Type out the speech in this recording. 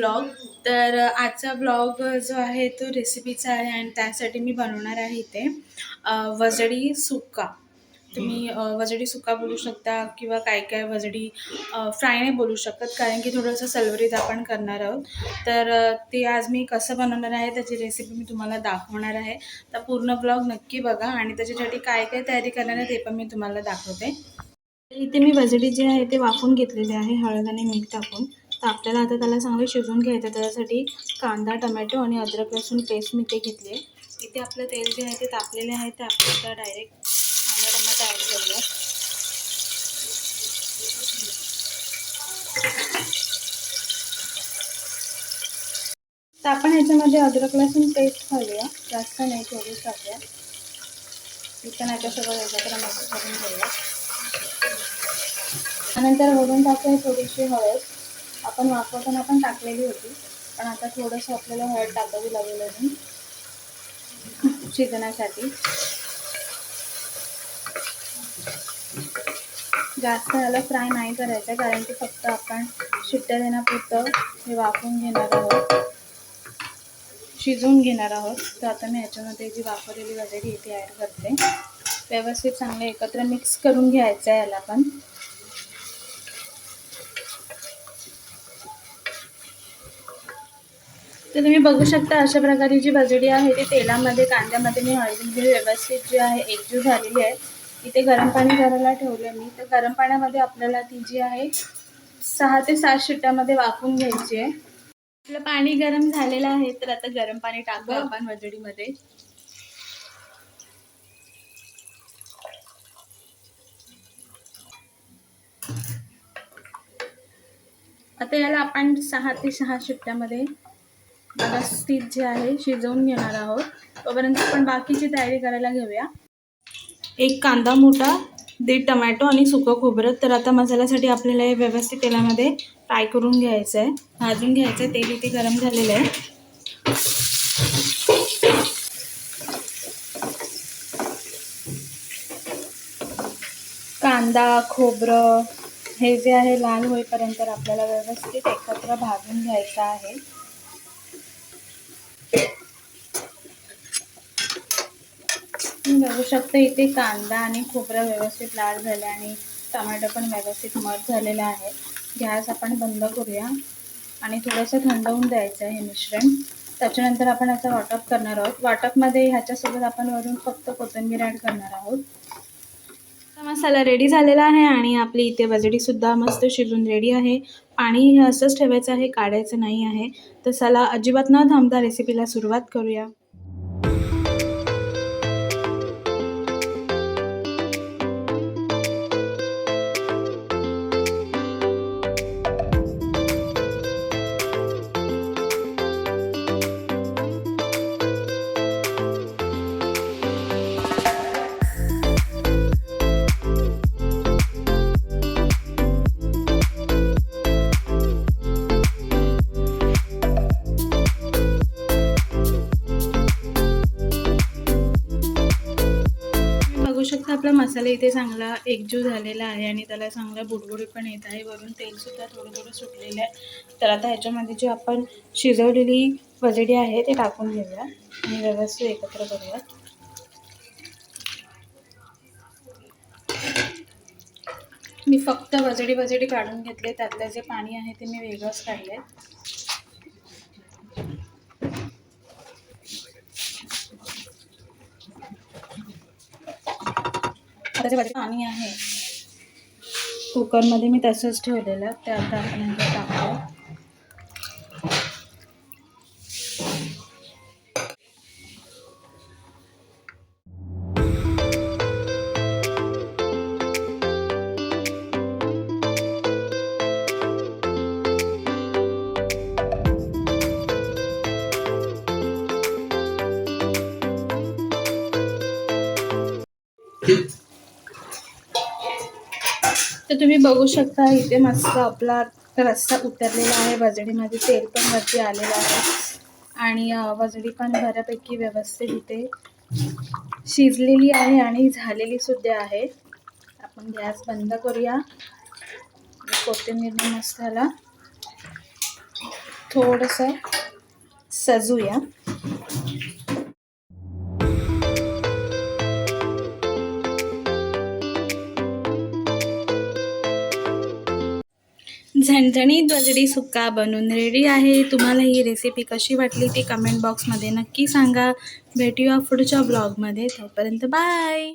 Blog. तर आजचा blog जो आहे तो रेसिपीचा आहे आणि त्यासाठी मी बनवणार आहे इथे वजडी सुक्का. तुम्ही वजडी सुका बोलू शकता किंवा काय काय वजडी फ्राय नाही बोलू शकत कारण की थोडंसं सलवरीत आपण करणार आहोत. तर ते आज मी कसं बनवणार आहे त्याची रेसिपी मी तुम्हाला दाखवणार आहे. तर पूर्ण ब्लॉग नक्की बघा आणि त्याच्यासाठी काय काय तयारी करणार आहे ते पण मी तुम्हाला दाखवते. इथे मी वजडी जे आहे ते वाफून घेतलेले आहे हळद आणि मीठ टाकून. तर आपल्याला आता त्याला चांगले शिजवून घ्यायचं त्याच्यासाठी कांदा टमॅटो आणि अद्रक लसूण पेस्ट मी ते घेतली आहे. इथे आपलं तेल जे आहे ते तापलेले आहे ते आपल्याला डायरेक्ट कांदा टमॅटो ॲड करूया. तर आपण ह्याच्यामध्ये अद्रक लसूण पेस्ट घालूया. जास्त नाही थोडीच टाकूया. इथं याच्यासोबत एकत्र मिक्स करून घेऊया. त्यानंतर वरून टाकूया थोडीशी हळद. आपण वापरताना पण टाकलेली होती. पण आता थोडंसं आपल्याला हळद टाकावी लागेल अजून. शिजण्यासाठी. जास्त याला फ्राय नाही करायचं कारण की फक्त आपण शिट्ट्या देण्यापुरतं हे वापरून घेणार आहोत. शिजवून घेणार आहोत. तर आता मी ह्याच्यामध्ये जी वापरलेली वगैरे ती ॲड करते. व्यवस्थित चांगले एकत्र मिक्स करून घ्यायचं आहे याला पण. तर तुम्ही बघू शकता अशा प्रकारे जी वजडी आहे ती तेलामध्ये कांद्यामध्ये मी हळदी व्यवस्थित जी आहे एकजूट झालेली आहे. इथे गरम पाणी करायला ठेवलं मी. तर गरम पाण्यामध्ये आपल्याला ती जी आहे सहा ते सात शिट्ट्यामध्ये वाफून घ्यायची आहे. आपलं पाणी गरम झालेलं आहे तर आता गरम पाणी टाकू आपण वजडीमध्ये आता याला आपण सहा ते सहा शिट्ट्यामध्ये व्यवस्थित जे आहे शिजवून घेणार आहोत. तोपर्यंत आपण बाकीची तयारी करायला घेऊया. एक कांदा मोठा दीड टमॅटो आणि सुकं खोबरं. तर आता मसाल्यासाठी आपल्याला हे व्यवस्थित तेलामध्ये फ्राय करून घ्यायचं आहे भाजून घ्यायचं आहे तेल इथे गरम झालेलं आहे. कांदा खोबरं हे जे आहे लाल होईपर्यंत आपल्याला व्यवस्थित एकत्र भाजून घ्यायचं आहे. बघू शकता इथे कांदा आणि खोबरं व्यवस्थित लाल झाले आणि टमाटो पण व्यवस्थित मध झालेला आहे. गॅस आपण बंद करूया. आणि थोडंसं थंड होऊन द्यायचं आहे हे मिश्रण. त्याच्यानंतर आपण याचा वाटप करणार आहोत. वाटपमध्ये ह्याच्यासोबत आपण वरून फक्त कोथिंबीर ॲड करणार आहोत. मसाला रेडी झालेला आहे आणि आपली इथे वजडीसुद्धा मस्त शिजून रेडी आहे. पाणी हे असंच ठेवायचं आहे काढायचं नाही आहे. तर चला अजिबात न थांबता रेसिपीला सुरुवात करूया. आपला मसाला इथे चांगला एकजू झालेला आहे आणि त्याला चांगला बुडबुडी पण येत आहे. वरून तेलसुद्धा थोडं थोडं सुटलेलं आहे. तर आता ह्याच्यामध्ये जी आपण शिजवलेली वजडी आहे ते टाकून घेऊया आणि व्यवस्थित एकत्र करूया. मी फक्त वजडी वजडी काढून घेतले. त्यातलं जे पाणी आहे ते मी वेगळंच काढले त्याच्या मध्ये पाणी आहे कुकरमध्ये मी तसंच ठेवलेलं ते आता आपण टाकतो Thank you. तर तुम्ही बघू शकता इथे मस्त आपला रस्सा उतरलेला आहे. वजडीमध्ये तेल पण वरती आलेलं आहे. आणि वजडी पण बऱ्यापैकी व्यवस्थित इथे शिजलेली आहे आणि झालेली सुद्धा आहे. आपण गॅस बंद करूया. कोथिंबीरने मस्त ह्याला थोडंसं सजूया. झणझणीत वजडी सुक्का बनून रेडी आहे. तुम्हाला ही रेसिपी कशी वाटली ती कमेंट बॉक्समध्ये नक्की सांगा. भेटूया पुढच्या ब्लॉगमध्ये तोपर्यंत बाय